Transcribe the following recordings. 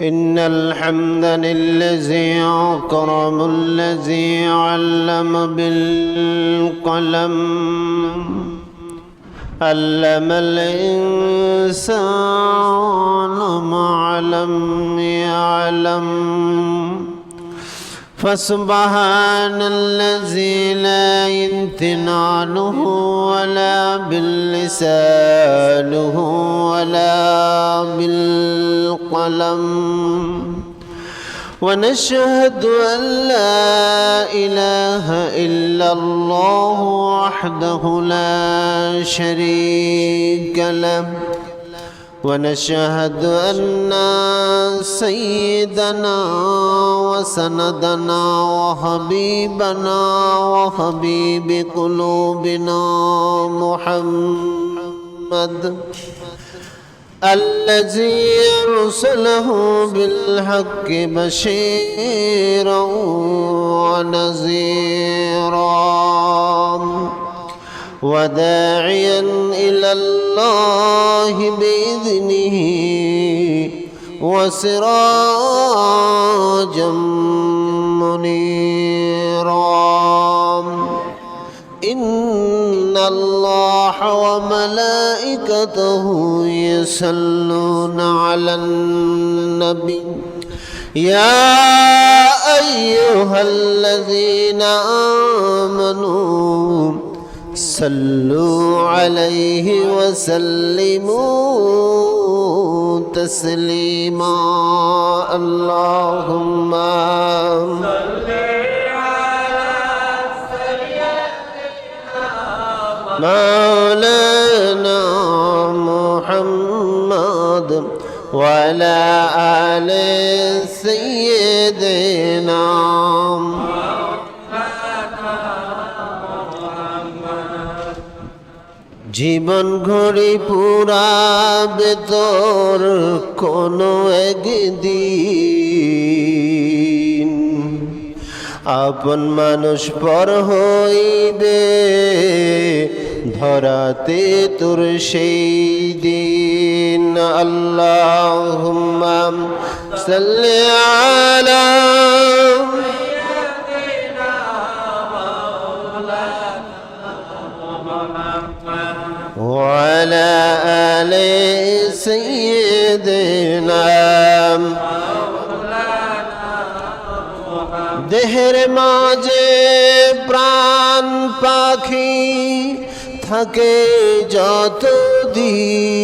إن الحمد للذي أكرم الذي علم بالقلم علم الإنسان ما لم يعلم. فسبحان الذي لا امتنانه ولا باللسانه ولا بالقلم. ونشهد أن لا إله إلا الله وحده لا شريك له. ونشهد أن سيدنا وسندنا وحبيبنا وحبيب قلوبنا محمد الذي أرسله بالحق بشيرا ونذيرا. وداعيا إلى الله بإذنه وسراجا منيرا. إن الله وملائكته يصلون على النبي. يا أيها الذين آمنوا صلوا عليه وسلموا تسليما. اللهم مولانا محمد وعلى آل سيدنا জীবন ঘড়ি পুরাবে তোর কোনো একদিন। আপন মানুষ পর হইবে, ধরাতে তোর সেই দিন। আল্লাহ সাল্লি وعلى آل سيدنا দেহের মাঝে প্রাণ পাখি থাকে যত দিন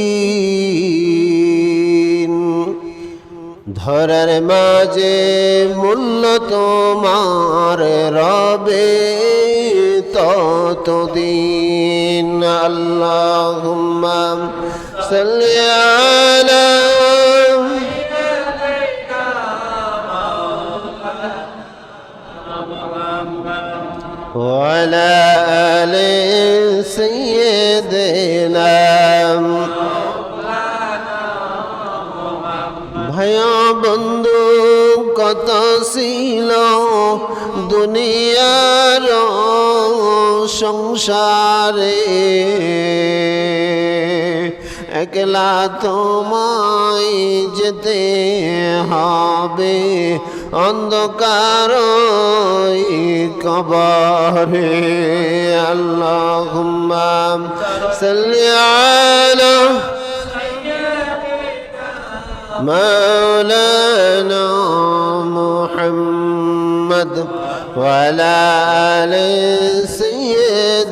ধরার মাঝে মূল্য তোমার রবে ততদিন আল্লাহুম্মা সাল্লি আলা وعلى آل سيدنا ভাইয়া বন্ধু কত ছিল দুনিয়ার সংসারে একলা তোমায় যেতে হবে অন্ধকার কবরে আল্লাহ সাল্লি আলা مولانا محمد وعلى آل سيدنا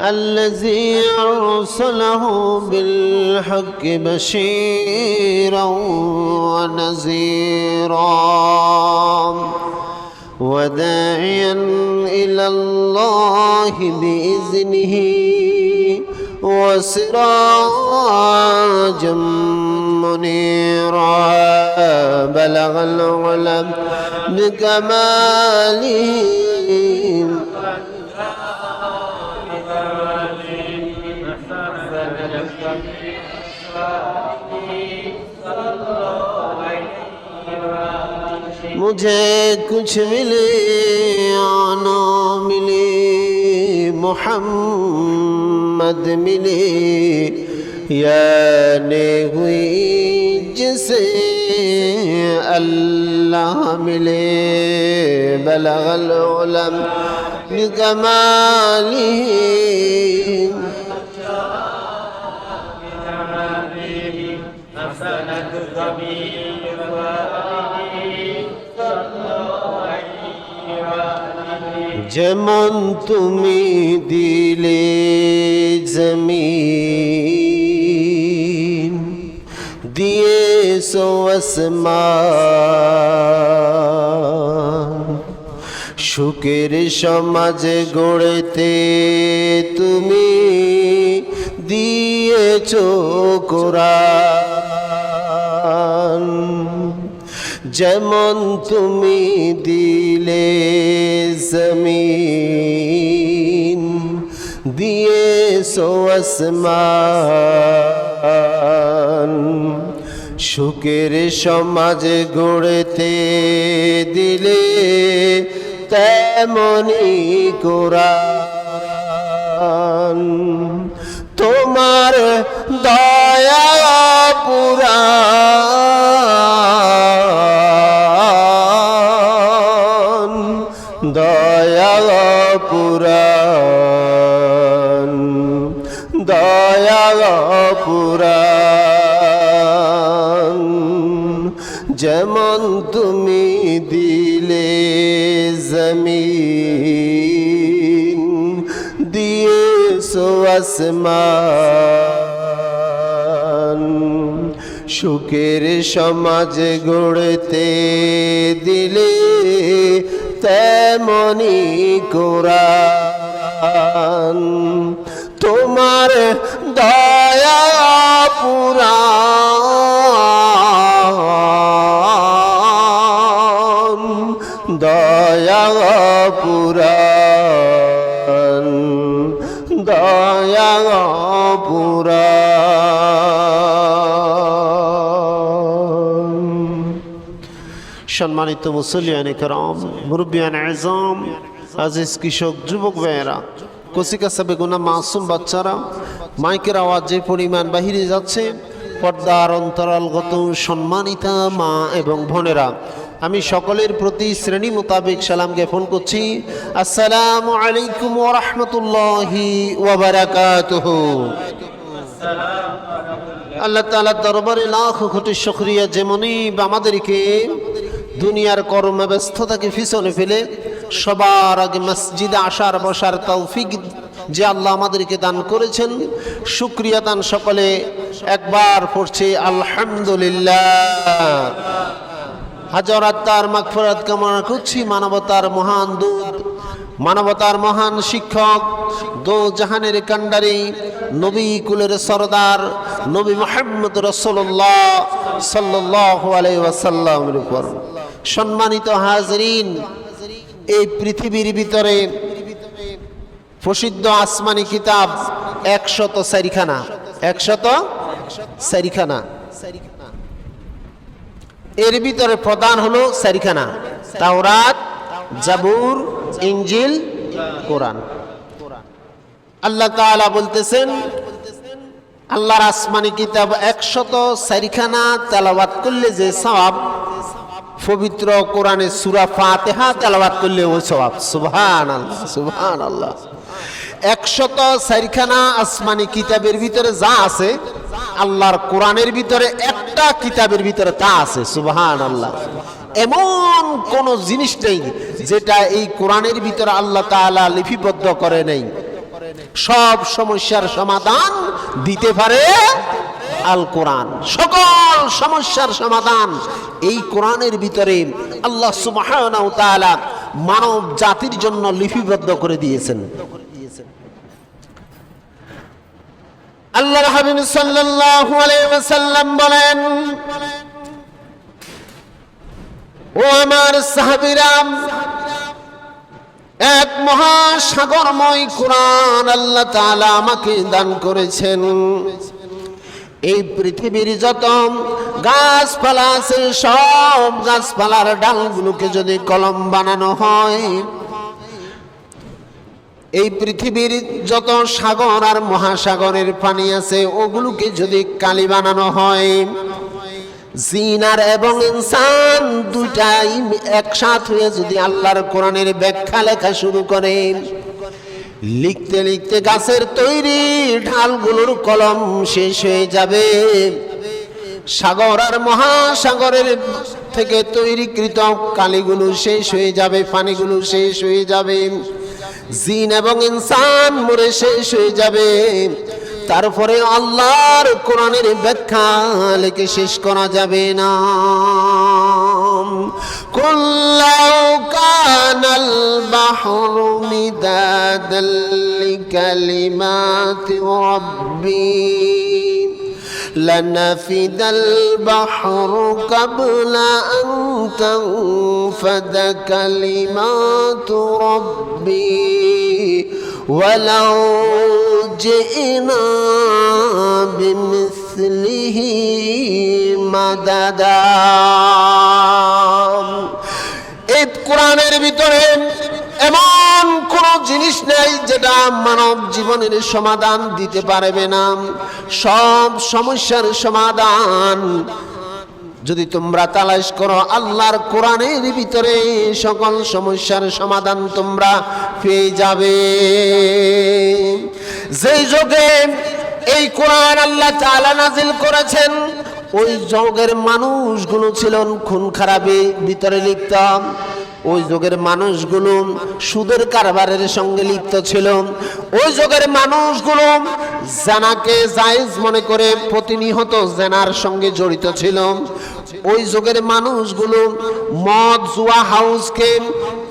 الذي أرسله بالحق بشيرا ونذيرا وداعيا إلى الله بإذنه وسراجا منيرا. بلغ العلم بكماله मुझे कुछ मिले आना मिले मोहम्मद मिले याने हुई जिसे अल्लाह मिले बलगल उलम बिकमालिही যেমন তুমি দিলে জমিন দিয়ে আসমান। সুখের সমাজ গড়েতে তুমি দিয়েছ কোরআন। যেমন তুমি দিলে জমিন দিয়ে আসমান সুখের সমাজ গড়েতে দিলে তেমনি কোরআন তোমার দয়া পুরাণ আসমান। সুখের সমাজ গড়তে দিলে তেমনি কোরআন। তোমার দয়া পুরাণ। দয়া পুরাণ। দয়া সম্মানিত মুসলিয়ান মুরব্বিয়ান আজম আজিজ কৃষক, যুবক ভাইয়েরা কচিকা সাবে গুনা মাসুম বাচ্চারা, মাইকের আওয়াজ যে পরিমাণ বাহিরে যাচ্ছে, পর্দার অন্তরালগত সম্মানিতা মা এবং বোনেরা আমি সকলের প্রতি শ্রেণি মোতাবেক সালাম জ্ঞাপন করছি। আসসালামু আলাইকুম ওরহমতুল্লাহি ওবরাকাতুহু আল্লাহ তাআলার দরবারে লাখ কোটি শুকরিয়া যেমনই আমাদেরকে দুনিয়ার কর্ম ব্যস্ততাকে পিছনে ফেলে সবার আগে মসজিদে আসার বসার তৌফিক যে আল্লাহ আমাদেরকে দান করেছেন, শুক্রিয়া দান সকলে একবার পড়ছে আলহামদুলিল্লাহ। হাজার আত্মার মাগফরাত কামনা করছি, মানবতার মহান দূত, মানবতার মহান শিক্ষক, দো জাহানের কান্ডারি নবী কুলের সরদার, নবী মোহাম্মদ রসল্লাহ সাল্লাহ আলাইসাল্লামের উপর। সম্মানিত হাজরিন, এই পৃথিবীর ভিতরে প্রসিদ্ধ আসমানি কিতাব একশত চারিখানা একশত চারিখানা। এর ভিতরে প্রধান হলো সারিখানা তাওরাত, জাবুর ইঞ্জিল কোরআন। আল্লাহ তাআলা বলতেছেন, আল্লাহর আসমানি কিতাব একশত সারিখানা তেলাওয়াত করলে যে সওয়াব, পবিত্র কোরআনে সুরা ফাতেহা তেলাওয়াত করলে ওই সওয়াব। সুবহান আল্লাহ সুবহান আল্লাহ একশত চারিখানা আসমানি কিতাবের ভিতরে যা আছে, আল্লাহর কোরআনের ভিতরে একটা কিতাবের ভিতরে তা আছে সুবহান আল্লাহ এমন কোন জিনিস নেই যেটা এই কোরআনের ভিতরে আল্লাহ তাআলা লিপিবদ্ধ করে নেই। সব সমস্যার সমাধান দিতে পারে আল কোরআন সকল সমস্যার সমাধান এই কোরআনের ভিতরে আল্লাহ ওয়া মানব জাতির জন্য লিপিবদ্ধ করে দিয়েছেন। আল্লাহর হাবিব সাল্লাল্লাহু আলাইহি ওয়াসাল্লাম বলেন, ও আমার সাহাবীরাম এক মহাসাগরময় কোরআন আল্লাহ তাআলা আমাকে দান করেছেন। এই পৃথিবীর যত গাছপালা আছে, সব গাছপালার ডালগুলোকে যদি কলম বানানো হয় এই পৃথিবীর যত সাগর আর মহাসাগরের পানি আছে, ওগুলোকে যদি কালি বানানো হয় জিনার এবং ইনসান দুটাই একসাথ হয়ে যদি আল্লাহর কোরআনের ব্যাখ্যা লেখা শুরু করেন লিখতে লিখতে গাছের তৈরি ঢালগুলোর কলম শেষ হয়ে যাবে। সাগর আর মহাসাগরের থেকে তৈরিকৃত কালিগুলো শেষ হয়ে যাবে, পানিগুলো শেষ হয়ে যাবে। জিন এবং ইনসান মরে শেষ হয়ে যাবে। তারপরে আল্লাহর কোরআনের ব্যাখ্যা লিখে শেষ করা যাবে না। কুল্লাউ কানাল বাহরু মিদাদাল লিকালিমাতি রাব্বি। لنفد البحر قبل أن تنفد كلمات ربي ولو جئنا بمثله مددا এই কোরআনের ভিতরে এমন কোন জিনিস নেই যেটা মানব জীবনের সমাধান দিতে পারবে না, সব সমস্যার সমাধান যদি তোমরা তালাশ করো আল্লাহর কোরআনের ভিতরে, সকল সমস্যার সমাধান তোমরা পেয়ে যাবে। যেই যোগে এই কোরআন আল্লাহ তাআলা নাজিল করেছেন, ওই যুগের মানুষগুলো ছিলেন খুন খারাপে, ভিতরে লিখতাম ওই যুগের মানুষগুলো সুদের কারবারের সঙ্গে লিপ্ত ছিল। ওই যুগের মানুষগুলো জানাকে জায়েজ মনে করে প্রতিনিহত জেনার সঙ্গে জড়িত ছিল। ওই যুগের মানুষগুলো মদ, জুয়া হাউসকে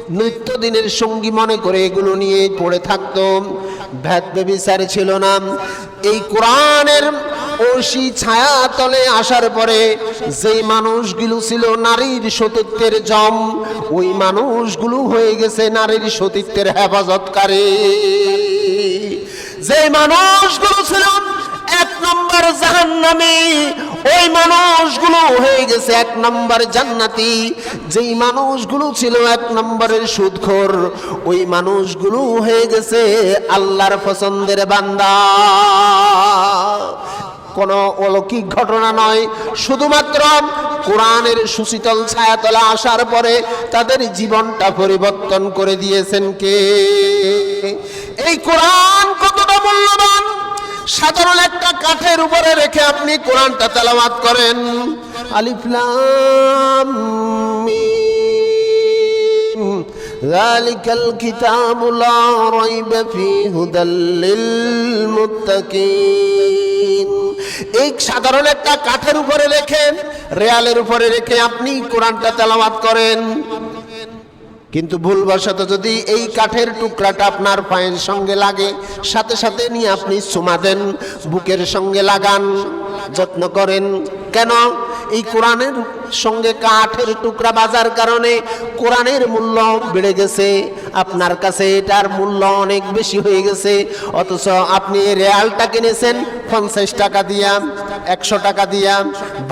নিত্যদিনের সঙ্গী মনে করে এগুলো নিয়ে পড়ে থাকতো। ভেদ ছিল না। এই কোরআনের ঐশী ছায়া তলে আসার পরে যেই মানুষগুলো ছিল নারীর সতীত্বের জম, ওই মানুষগুলো হয়ে গেছে নারীর সতীত্বের হেফাজতকারী। যে মানুষগুলো ছিল এক নম্বর জাহান্নামী ওই মানুষগুলো হয়ে গেছে এক নম্বর জান্নাতি। যেই মানুষগুলো ছিল এক নম্বরের সুদখোর, ওই মানুষগুলো হয়ে গেছে আল্লাহর পছন্দের বান্দা। কোনো অলৌকিক ঘটনা নয়, শুধুমাত্র কোরআনের সুশীতল ছায়াতলা আসার পরে তাদের জীবনটা পরিবর্তন করে দিয়েছেন কে? এই কোরআন কতটা মূল্যবান? সাধারণ একটা কাঠের উপরে রেখে আপনি কোরআনটা তেলাওয়াত করেন আলিফলাম মিম। ذلك الكتاب لا ريب فيه هدى للمتقين এই সাধারণ একটা কাঠের উপরে রেখে রেয়ালের উপরে রেখে আপনি কোরআনটা তেলাওয়াত করেন কিন্তু ভুলবশত যদি এই কাঠের টুকরাটা আপনার পায়ের সঙ্গে লাগে, সাথে সাথে নিয়ে আপনি চুমা দেন, বুকের সঙ্গে লাগান, যত্ন করেন। কেন? এই কোরআনের সঙ্গে কাঠের টুকরা বাজার কারণে কোরআনের মূল্য বেড়ে গেছে। আপনার কাছে এটার মূল্য অনেক বেশি হয়ে গেছে। অথচ আপনি রেয়ালটা কিনেছেন, পঞ্চাশ টাকা দিয়া, একশো টাকা দিয়া।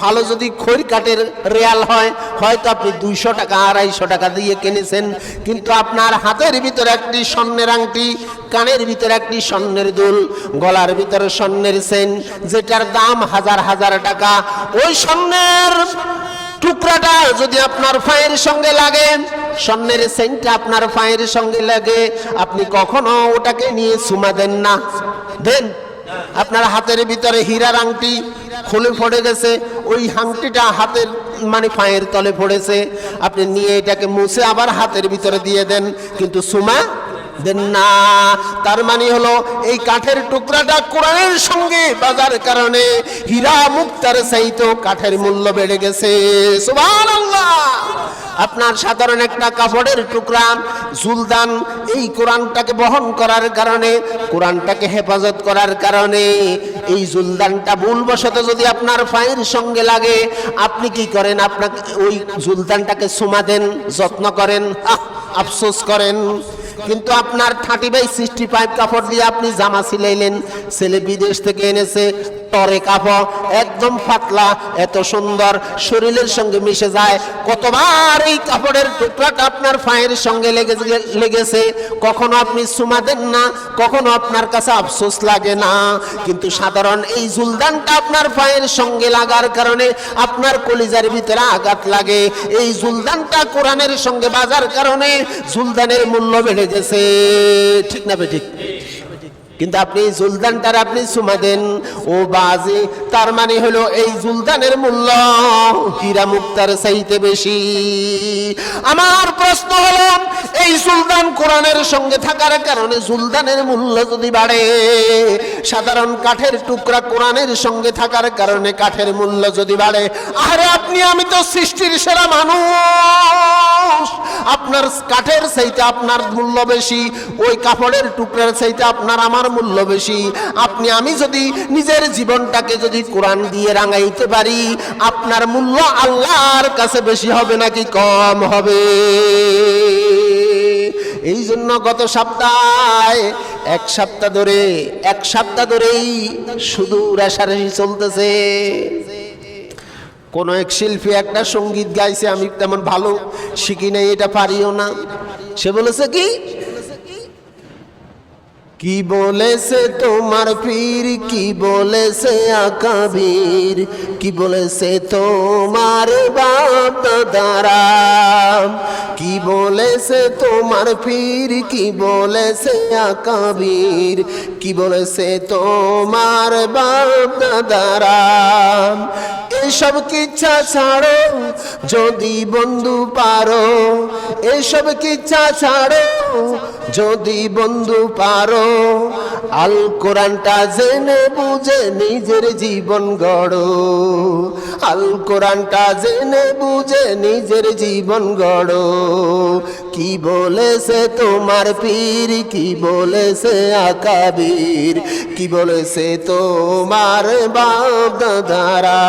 ভালো যদি খড়ি কাঠের রেয়াল হয়, হয়তো আপনি দুইশো টাকা, আড়াইশো টাকা দিয়ে কিনেছেন। কিন্তু আপনার হাতের ভিতরে একটি স্বর্ণের আংটি, কানের ভিতরে একটি স্বর্ণের দুল, গলার ভিতরে স্বর্ণের সেন, যেটার দাম হাজার হাজার টাকা। ওই স্বর্ণের টুকরাটা যদি আপনার ফায়ের সঙ্গে লাগে স্বর্ণের সেন্টটা আপনার পায়ের সঙ্গে লাগে। আপনি কখনো ওটাকে নিয়ে সুমা দেন না। দেন, আপনার হাতের ভিতরে হীরার আংটি খুলে পড়ে গেছে। ওই হাংটিটা হাতের মানে পায়ের তলে পড়েছে। আপনি নিয়ে এটাকে মুছে আবার হাতের ভিতরে দিয়ে দেন। কিন্তু সুমা দেন না। তার মানে হলো এই কাঠের টুকরাটা কোরআনের সঙ্গে বাজার কারণে হীরা মুক্তার চাইতো কাঠের মূল্য বেড়ে গেছে। সুবহানাল্লাহ। আপনার সাধারণ একটা কাপড়ের টুকরা জুলদান এই কোরআনটাকে বহন করার কারণে কোরআনটাকে হেফাজত করার কারণে এই জুলদানটা ভুলবশত যদি আপনার পায়ের সঙ্গে লাগে আপনি কি করেন? আপনাকে ওই জুলদানটাকে সুমা দেন যত্ন করেন। আহ, আফসোস করেন। কিন্তু আপনার থার্টি বাই সিক্সটি ফাইভ কাপড় দিয়ে আপনি জামা সিলাইলেন, ছেলে বিদেশ থেকে এনেছে টরে কাপড় একদম পাতলা এত সুন্দর শরীরের সঙ্গে মিশে যায়। কতবার এই কাপড়ের টুকরাটা আপনার পায়ের সঙ্গে লেগে লেগেছে? কখনো আপনি সুমা দেন না, কখনো আপনার কাছে আফসোস লাগে না। কিন্তু সাধারণ এই জুলদানটা আপনার পায়ের সঙ্গে লাগার কারণে আপনার কলিজার ভিতরে আঘাত লাগে। এই জুলদানটা কোরআনের সঙ্গে বাজার কারণে জুলদানের মূল্য বেড়ে গেছে। ঠিক না ঠিক? কিন্তু আপনি এই জুলদানটার আপনি সুমা দেন। ও বাজি, তার মানে হলো এই জুলদানের মূল্য হীরা মুক্তার চাইতে বেশি। আমার প্রশ্ন হলো, এই সুলতান কোরআনের সঙ্গে থাকার কারণে সুলতানের মূল্য যদি বাড়ে, সাধারণ কাঠের টুকরা কোরআনের সঙ্গে থাকার কারণে কাঠের মূল্য যদি বাড়ে, আরে আপনি, আমি তো সৃষ্টির সেরা মানুষ। আপনার কাঠের চাইতে আপনার মূল্য বেশি, ওই কাপড়ের টুকরার চাইতে আপনার আমার মূল্য বেশি। আপনি, আমি যদি নিজের জীবনটাকে যদি কোরআন দিয়ে রাঙাইতে পারি, আপনার মূল্য আল্লাহর কাছে বেশি হবে নাকি কম হবে? এই জন্য গত সপ্তাহে, এক সপ্তাহ ধরে, এক সপ্তাহ ধরেই শুধু রেশারেশি চলতেছে। কোন এক শিল্পী একটা সংগীত গাইছে, আমি তেমন ভালো শিখি নাই, এটা পারিও না। সে বলেছে কি? কি বলেছে তোমার পীর? কি বলেছে আকাবীর? কি বলেছে তোমার বাপ দাদারা কি বলেছে তোমার পীর? কি বলেছে আকাবীর? কি বলেছে তোমার বাপ দাদারা এসব কিচ্ছা ছাড়ো, যদি বন্ধু পারো, এসব কিচ্ছা ছাড়ো যদি বন্ধু পারো আল কোরআনটা জেনে বুঝে নিজের জীবন গড়ো। আল কোরআনটা জেনে বুঝে নিজের জীবন গড়ো। কি বলেছে তোমার পীর, কি বলেছে আকাবীর, কি বলেছে তোমার বাপ দাদারা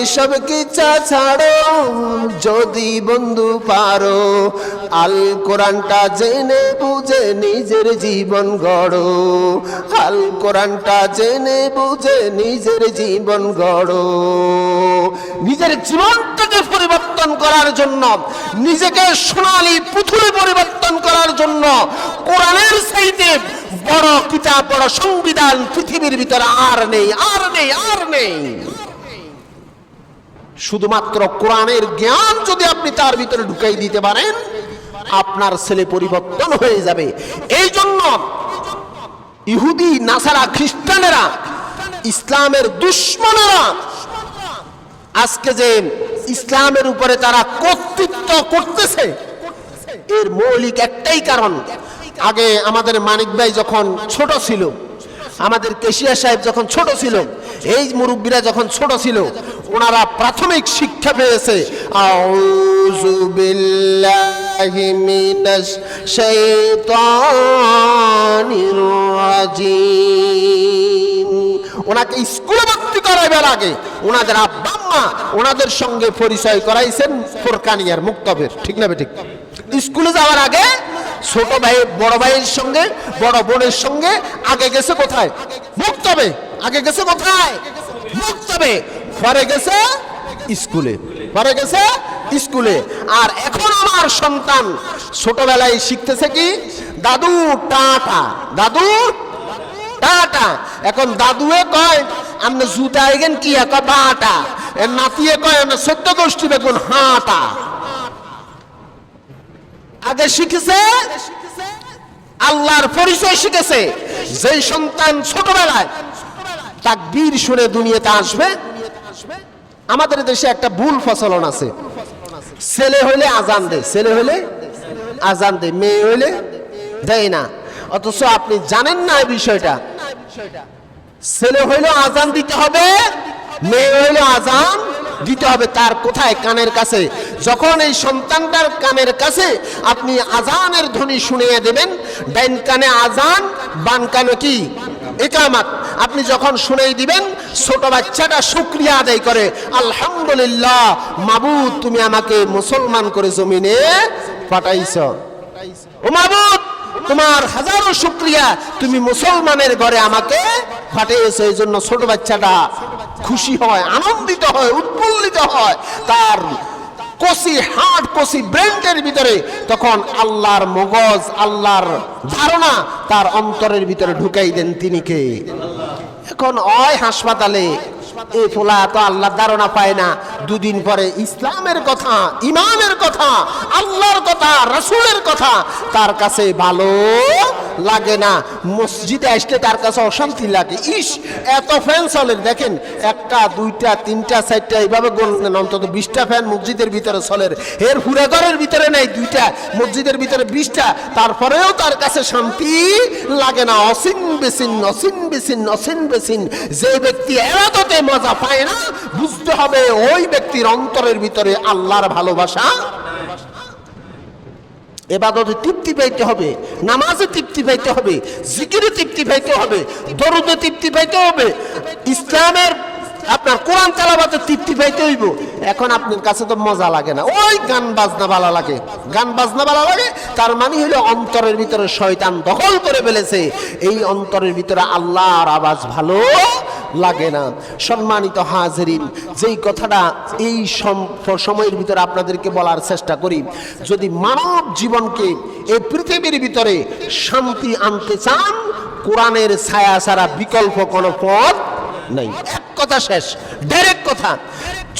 এসব কিচ্ছা ছাড়ো, যদি বন্ধু পারো। আল কোরআনটা জেনে বুঝে নিজের জীবন গড়ো। আল কোরআনটা জেনে বুঝে নিজের জীবন গড়ো। নিজের জীবনটাকে পরিবর্তন করার জন্য, নিজেকে সোনালী পুতুলে পরিবর্তন করার জন্য কোরআনের সাইতে বড় কিতাব, বড় সংবিধান পৃথিবীর ভিতরে আর নেই আর নেই আর নেই। শুধুমাত্র কোরআনের জ্ঞান যদি আপনি তার ভিতরে ঢুকাই দিতে পারেন, আপনার ছেলে পরিবর্তন হয়ে যাবে। এই জন্য ইহুদি, নাসারা, খ্রিস্টানেরা, ইসলামের দুশ্মনেরা। আজকে যে ইসলামের উপরে তারা কর্তৃত্ব করতেছে, এর মৌলিক একটাই কারণ। আগে আমাদের মানিক ভাই যখন ছোট ছিল আমাদের কেশিয়া সাহেব যখন ছোট ছিল, এই মুরব্বীরা যখন ছোট ছিল, ওনারা প্রাথমিক শিক্ষা পেয়েছে ওনাকে স্কুলে ভর্তি করাইবার আগে ওনাদের আব্বা ওনাদের সঙ্গে পরিচয় করাইছেন ফোরকানিয়ার মুক্তবের। ঠিক না ঠিক? স্কুলে যাওয়ার আগে ছোট ভাই, বড় ভাইয়ের সঙ্গে, বড় বোনের সঙ্গে আগে গেছে কোথায়? মুক্তবে। আগে গেছে কোথায়? মুক্তবে। পরে গেছে স্কুলে। পরে গেছে স্কুলে। আর এখন আমার সন্তান ছোটবেলায় শিখতেছে কি? দাদু, টাটা। দাদু, টাটা। এখন দাদুয়ে কয় আপনি জুতা আইগেন কি এক বাটা? নাতিয়ে কয় আপনি সত্য গোষ্ঠী বেগুন হাঁটা। আগে শিখেছে, আল্লাহর পরিচয় শিখেছে। যে সন্তান ছোটবেলায় তাকবীর শুনে দুনিয়াতে আসবে, আমাদের দেশে একটা ভুল ফসলন আছে। ছেলে হইলে আজান দে ছেলে হইলে আজান দে মেয়ে হইলে দেয় না। অথচ আপনি জানেন না বিষয়টা। ছেলে হইলে আজান দিতে হবে, মেয়ে হইলে আজান দিতে হবে তার কোথায়? কানের কাছে। যখন এই সন্তানটার কানের কাছে আপনি আজানের ধ্বনি শুনিয়ে দেবেন ডাইন কানে আজান বান কানে কি? একামাত। আপনি যখন শুনেই দিবেন, ছোট বাচ্চাটা শুক্রিয়া আদায় করে, আলহামদুলিল্লাহ, মাবুদ, তুমি আমাকে মুসলমান করে জমিনে পাঠাইছ। ও মাবুদ, তোমার হাজারো শুক্রিয়া, তুমি মুসলমানের ঘরে আমাকে পাঠিয়েছো, এই জন্য ছোট বাচ্চাটা খুশি হয় আনন্দিত হয় উৎফুল্লিত হয়। তার কষি হার্ট কষি ব্রেন্টের ভিতরে তখন আল্লাহর মগজ আল্লাহর ধারণা তার অন্তরের ভিতরে ঢুকাই দেন তিনি কে? এখন অয় হাসপাতালে এই ফোলা তো আল্লাহর ধারণা পায় না। দুদিন পরে ইসলামের কথা, ইমানের কথা, আল্লাহর কথা, রসুলের কথা তার কাছে ভালো লাগে না। মসজিদে আসলে তার কাছে অশান্তি লাগে। ইস, এত ফ্যান চলে। দেখেন, একটা, দুইটা, তিনটা, চারটা, এইভাবে গুনলেন অন্তত বিশটা ফ্যান মসজিদের ভিতরে চলে। এর হুড়াঘরের ভিতরে নেই দুইটা, মসজিদের ভিতরে বিশটা। তারপরেও তার কাছে শান্তি লাগে না। অসিন বেসিন অসিন বেসিন অসিন বেসিন। যে ব্যক্তি এরাদতে মজা পায় না, বুঝতে হবে ওই ব্যক্তির অন্তরের ভিতরে আল্লাহর ভালোবাসা। এবাদতে তৃপ্তি পাইতে হবে, নামাজে তৃপ্তি পাইতে হবে, জিকিরে তৃপ্তি পাইতে হবে, দরুদে তৃপ্তি পাইতে হবে, ইসলামের আপনার কোরআন চালাবাতে তৃপ্তি পাইতে হইব। এখন আপনার কাছে তো মজা লাগে না। ওই গান বাজনা ভালো লাগে। গান বাজনা ভালো লাগে, তার মানে হলো অন্তরের ভিতরে শয়তান দখল করে ফেলেছে। এই অন্তরের ভিতরে আল্লাহর আওয়াজ ভালো লাগে না। সম্মানিত হাজরিন, যেই কথাটা এই সম- সময়ের ভিতরে আপনাদেরকে বলার চেষ্টা করি, যদি মানব জীবনকে এই পৃথিবীর ভিতরে শান্তি আনতে চান, কোরআনের ছায়া ছাড়া বিকল্প কোনো পথ নাই। কথা শেষ ডাইরেক্ট কথা।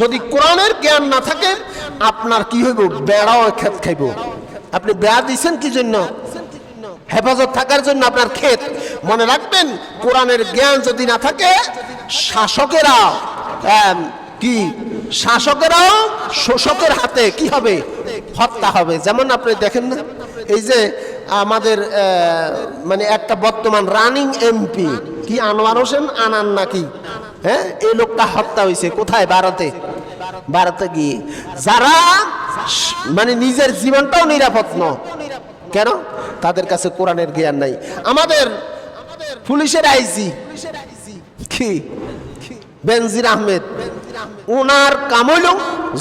যদি কোরআনের জ্ঞান না থাকে, আপনার কি হইব? বেড়াও খেত খাইব। আপনি বেড়া দিচ্ছেন কি জন্য? হেফাজত থাকার জন্য আপনার ক্ষেত। মনে রাখবেন, কোরআনের জ্ঞান যদি না থাকে, শাসকেরা কি? শাসকেরাও শোষকের হাতে কি হবে? হত্যা হবে। যেমন আপনি দেখেন না, এই যে আমাদের মানে একটা বর্তমান রানিং এমপি, কি? আনোয়ার হোসেন আনান নাকি? হ্যাঁ এই লোকটা হত্যা হয়েছে কোথায়? ভারতে। ভারতে গিয়ে। যারা মানে নিজের জীবনটাও নিরাপদ নয় কেন? তাদের কাছে কোরআনের জ্ঞান নাই। আমাদের পুলিশের আইজি কি? বেনজির আহমেদ। ওনার কাম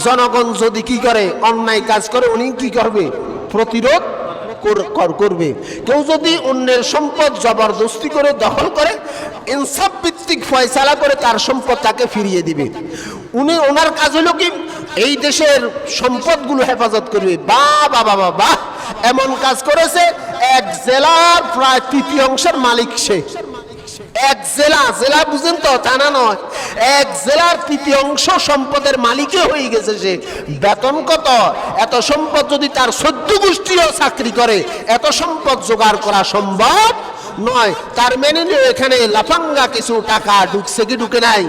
জনগণ যদি কি করে অন্যায় কাজ করে, উনি কি করবে? প্রতিরোধ করবে। কেউ যদি অন্যের সম্পদ জবরদস্তি করে দখল করে, ইনসাফ ভিত্তিক ফয়সালা করে তার সম্পদ তাকে ফিরিয়ে দিবে। উনি, ওনার কাজ হলো কি? এই দেশের সম্পদগুলো হেফাজত করবে। বা বাবা বাবা এমন কাজ করেছে, এক জেলার প্রায় তৃতীয় অংশের মালিক সে। এক জেলা জেলা বুঝেন তো তা না নয়। এক জেলার তৃতীয় অংশ সম্পদের মালিকই হয়ে গেছে সে। বেতন কত? এত সম্পদ যদি তার সদ্য গোষ্ঠীও চাকরি করে, এত সম্পদ জোগাড় করা সম্ভব নয়। তার মেনে নিয়ে এখানে লাফাঙ্গা কিছু টাকা ঢুকছে কি ঢুকে নাই?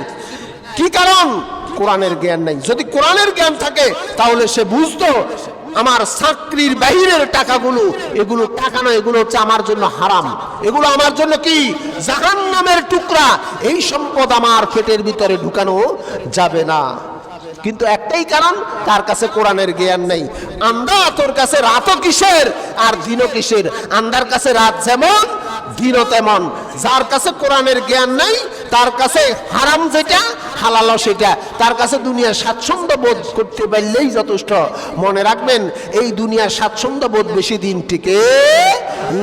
কি কারণ? কোরআনের জ্ঞান নাই। যদি কোরআনের জ্ঞান থাকে, তাহলে সে বুঝতো আমার চাকরির বাহিরের টাকাগুলো, এগুলো টাকা নয়, এগুলো হচ্ছে আমার জন্য হারাম। এগুলো আমার জন্য কি? জাহান নামের টুকরা। এই সম্পদ আমার পেটের ভিতরে ঢুকানো যাবে না। কিন্তু একটাই কারণ, তার কাছে কোরআনের জ্ঞান নেই। আন্দা তোর কাছে রাতও কিসের আর দিনও কিসের? আন্দার কাছে রাত যেমন, দিনও তেমন। যার কাছে কোরআনের জ্ঞান নাই তার কাছে হারাম যেটা হালালো সেটা। তার কাছে দুনিয়ার স্বাচ্ছন্দ্য বোধ করতে পারলেই যথেষ্ট। মনে রাখবেন, এই দুনিয়ার স্বাচ্ছন্দ্য বোধ বেশি দিন টিকে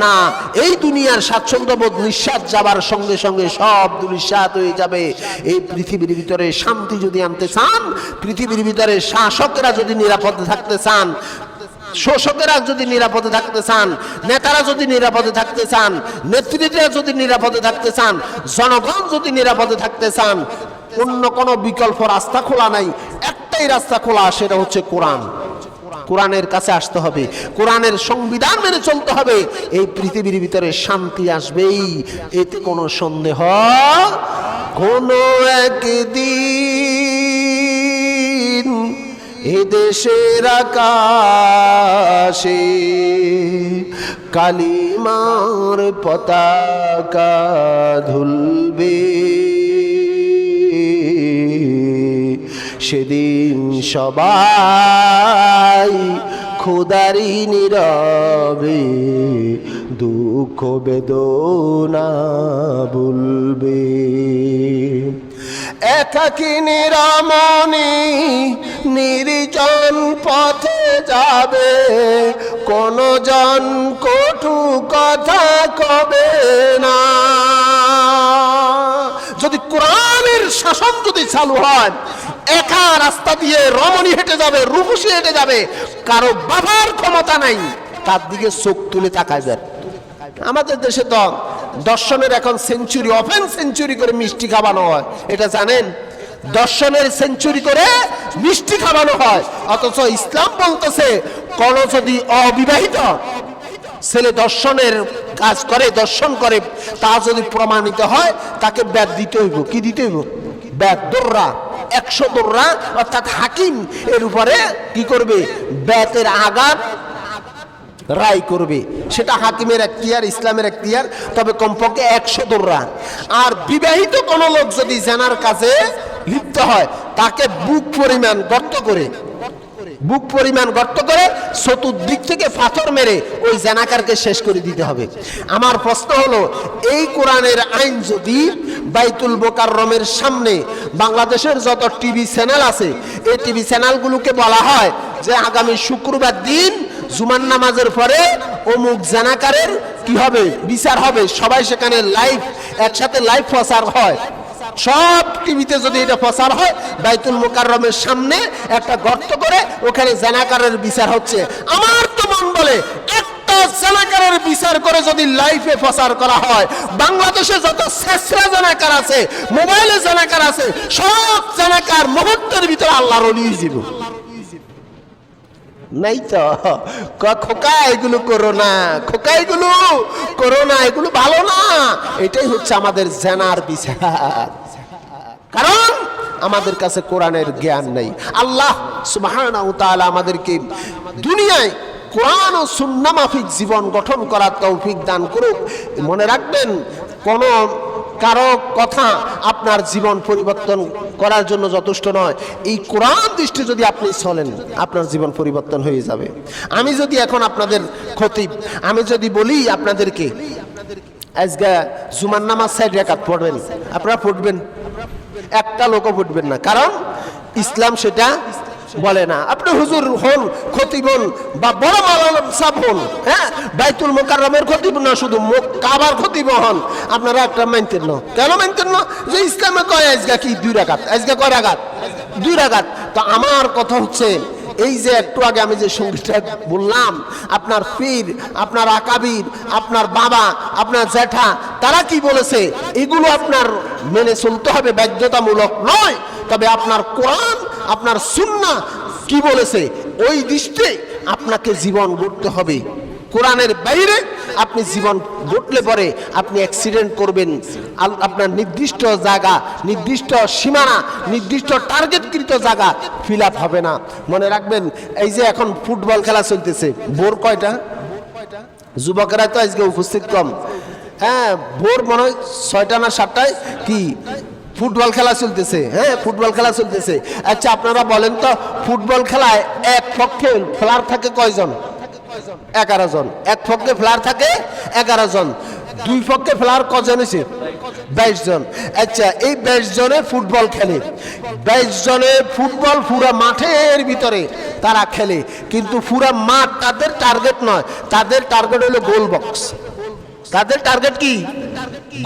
না। এই দুনিয়ার স্বাচ্ছন্দ্য বোধ নিঃশ্বাস যাবার সঙ্গে সঙ্গে সব দুঃশ্বাস হয়ে যাবে। এই পৃথিবীর ভিতরে শান্তি যদি আনতে চান, পৃথিবীর ভিতরে শাসকরা যদি নিরাপদে থাকতে চান শোষকেরা যদি নিরাপদে থাকতে চান, নেতারা যদি নিরাপদে থাকতে চান, নেতৃত্বরা যদি নিরাপদে থাকতে চান, জনগণ যদি নিরাপদে থাকতে চান, অন্য কোনো বিকল্প রাস্তা খোলা নাই, একটাই রাস্তা খোলা, সেটা হচ্ছে কোরআন। কোরআনের কাছে আসতে হবে, কোরআনের সংবিধান মেনে চলতে হবে, এই পৃথিবীর ভিতরে শান্তি আসবেই, এতে কোনো সন্দেহ কোনো একদিন এ দেশের আকাশে কালিমার পতাকা ধুলবে। সেদিন সবাই খোদারি নীরবে দুঃখ বেদনা বলবে একাকি নিরামনি নির্জন পথে যাবে। কোন জন কটু কথা কবে না। যদি কোরআনের শাসন যদি চালু হয়, একা রাস্তা দিয়ে রমণী হেঁটে যাবে, রূপসী হেঁটে যাবে, কারও বাবার ক্ষমতা নাই, তার দিকে চোখ তুলে তাকাইবেন আমাদের দেশে তো দর্শনের এখন সেঞ্চুরি অফেন সেঞ্চুরি করে মিষ্টি খাওয়ানো হয়। এটা জানেন? দর্শনের সেঞ্চুরি করে মিষ্টি খাওয়ানো হয়। অথচ ইসলাম বলতেছে কোন যদি অবিবাহিত, ছেলে দর্শনের কাজ করে, দর্শন করে, তা যদি প্রমাণিত হয়, তাকে ব্যাট দিতে হইব। কি দিতে হইব? ব্যাট, দোররা, একশো দোররা, অর্থাৎ হাকিম, এর উপরে কি করবে? ব্যাতের আঘাত রায় করবে। সেটা হাকিমের এখতিয়ার, ইসলামের এখতিয়ার, তবে কমপক্ষে একশো দোররা। আর বিবাহিত কোনো লোক যদি জানার কাছে লিপ্ত হয়, তাকে বুক পরিমাণ গর্ত করে বুক পরিমাণ গর্ত করে চতুর্দিক থেকে পাথর মেরে ওই জানাকারকে শেষ করে দিতে হবে। আমার প্রশ্ন হলো, এই কোরআনের আইন যদি বাইতুল মোকাররমের সামনে বাংলাদেশের যত টিভি চ্যানেল আছে, এই টিভি চ্যানেলগুলোকে বলা হয় যে আগামী শুক্রবার দিন জুমান নামাজের পরে অমুক জানাকারের কি হবে, বিচার হবে, সবাই সেখানে লাইভ একসাথে লাইভ প্রচার হয়। সব টিভিতে যদি এটা প্রচার হয়, বাইতুল মোকাররমের সামনে একটা গর্ত করে ওখানে জানাকারের বিচার হচ্ছে। আমার তো মন বলে, একটা বিচার করে যদি লাইভে প্রচার করা হয়, বাংলাদেশে যত শেষরা জানাকার আছে, মোবাইলে জানাকার আছে, সব জানাকার মুহূর্তের ভিতরে আল্লাহর অলিয়ে জীবন নাই তো খোকা, এগুলো করো না, খোকা, এগুলো করো না, এগুলো ভালো না। এটাই হচ্ছে আমাদের জেনার বিচার। কারণ আমাদের কাছে কোরআনের জ্ঞান নেই। আল্লাহ আমাদেরকে দুনিয়ায় কোরআন ও সুন্নাহ মাফিক জীবন গঠন করার তৌফিক দান করুক। মনে রাখবেন, কোন কারও কথা আপনার জীবন পরিবর্তন করার জন্য যথেষ্ট নয়। এই কোরআন দৃষ্টি যদি আপনি চলেন, আপনার জীবন পরিবর্তন হয়ে যাবে। আমি যদি এখন আপনাদের খতিব আমি যদি বলি আপনাদেরকে, আজকে জুমার নামাজ সাইড রেখাত পড়বেন। আপনারা পড়বেন একটা লোকও ফুটবেন না। কারণ ইসলাম সেটা বলে না। আপনি হুজুর হন ক্ষতি হন, বা বড় মালাম সাপ হন হ্যাঁ? বাইতুল মোকারমের ক্ষতি না, শুধু কাবার ক্ষতি হন। আপনারা একটা মানতেন না। কেন মানতেন না? যে ইসলামে কয়, আজকে কি দুই রাগাত আজকে কয় রাগাত দুই রাগাত তো আমার কথা হচ্ছে এই যে একটু আগে আমি যে সঙ্গীতটা বললাম, আপনার পীর, আপনার আকাবির, আপনার বাবা, আপনার জ্যাঠা, তারা কি বলেছে? এগুলো আপনার মেনে চলতে হবে, বাধ্যতামূলক নয়। তবে আপনার কোরআন, আপনার সুন্না কি বলেছে? ওই দৃষ্টি আপনাকে জীবন গড়তে হবে। কোরআনের বাইরে আপনি জীবন ঘটলে পরে আপনি অ্যাক্সিডেন্ট করবেন। আপনার নির্দিষ্ট জায়গা, নির্দিষ্ট সীমানা, নির্দিষ্ট টার্গেটকৃত জায়গা ফিল আপ হবে না। মনে রাখবেন, এই যে এখন ফুটবল খেলা চলতেছে বোর কয়টা? যুবকেরা তো আজকে উপস্থিত কম। হ্যাঁ ভোর মনে হয় ছয়টা না সাতটায়? কি? ফুটবল খেলা চলতেছে। হ্যাঁ ফুটবল খেলা চলতেছে। আচ্ছা আপনারা বলেন তো, ফুটবল খেলায় এক পক্ষে খেলার থাকে কয়জন? এগারো জন। এক পক্ষে ফ্লার থাকে, এগারো জন। দুই পক্ষে ফ্লার কজন হয়েছে? বাইশ জন। আচ্ছা এই বাইশ জনে ফুটবল খেলে। বাইশ জনে ফুটবল পুরা মাঠের ভিতরে তারা খেলে। কিন্তু পুরা মাঠ তাদের টার্গেট নয়। তাদের টার্গেট হলো গোল বক্স তাদের টার্গেট কি?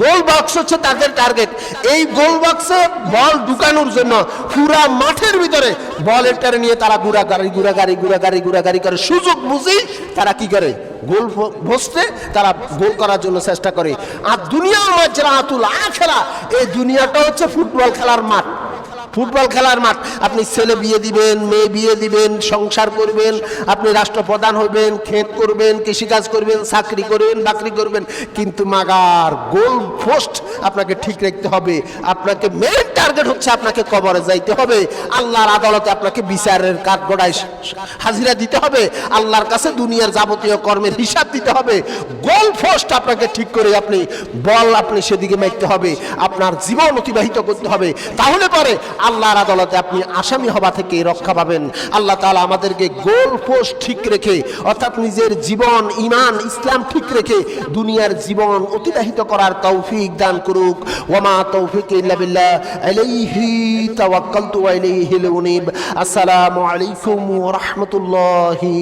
গোল বক্স হচ্ছে তাদের টার্গেট এই গোল বক্সে বল ঢুকানোর জন্য পুরা মাঠের ভিতরে বল টারে নিয়ে তারা গুড়া গাড়ি গুড়া গাড়ি গুড়া গাড়ি গুড়া গাড়ি করে। সুযোগ বুঝি তারা কি করে? গোল বসতে তারা গোল করার জন্য চেষ্টা করে। আর দুনিয়ার মাঝে আতুল খেলা এই দুনিয়াটা হচ্ছে ফুটবল খেলার মাঠ। ফুটবল খেলার মাঠ। আপনি ছেলে বিয়ে দিবেন, মেয়ে বিয়ে দিবেন, সংসার করবেন, আপনি রাষ্ট্রপ্রধান হইবেন ক্ষেত করবেন, কৃষিকাজ করবেন, চাকরি করবেন, বাকরি করবেন। কিন্তু মাগার গোল পোস্ট আপনাকে ঠিক রাখতে হবে। আপনাকে মেন টার্গেট হচ্ছে আপনাকে কবরে যাইতে হবে। আল্লাহর আদালতে আপনাকে বিচারের কাঠগড়ায় হাজিরা দিতে হবে। আল্লাহর কাছে দুনিয়ার যাবতীয় কর্মের হিসাব দিতে হবে। গোল পোস্ট আপনাকে ঠিক করে আপনি, বল আপনি সেদিকে মারতে হবে। আপনার জীবন অতিবাহিত করতে হবে। তাহলে পরে আল্লাহর আদালতে আপনি আসামি হবা থেকে রক্ষা পাবেন। আল্লাহ তালা আমাদেরকে গোল পোস্ট ঠিক রেখে, অর্থাৎ নিজের জীবন ইমান ইসলাম ঠিক রেখে দুনিয়ার জীবন অতিবাহিত করার তৌফিক দান করুক। ওমা তৌফিক আসসালামু আলাইকুম রাহমাতুল্লাহি